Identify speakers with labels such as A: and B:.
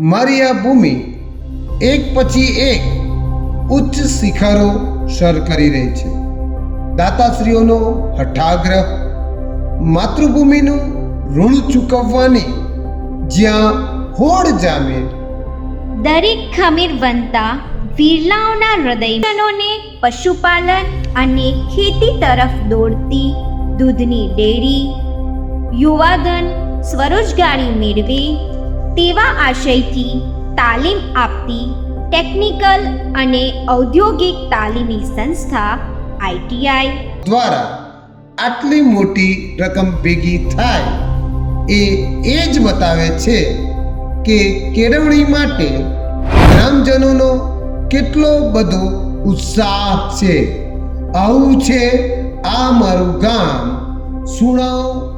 A: મારી આ ભૂમિ એક પછી એક ઉચ્ચ શિખરો સર કરી રહી છે. દાતાશ્રીઓનો હઠાગ્રહ, માતૃભૂમિનું ઋણ ચૂકવવાની જ્યાં હોડ જામે.
B: દરેક ખમીર બનતા વીરલાઓના હૃદયજનોને પશુપાલન અને ખેતી તરફ દોડતી દૂધની ડેરી, યુવાધન, સ્વરોજગારી મેળવે તેવા આશયથી તાલીમ આપતી ટેકનિકલ અને ઔદ્યોગિક તાલીમી સંસ્થા આઈટીઆઈ
A: દ્વારા આટલી મોટી રકમ ભેગી થાય એ એ જ બતાવે છે કે કેળવણી માટે ગ્રામજનોનો કેટલો બધો ઉત્સાહ છે. આવું છે આ મારું ગામ. સુણાવ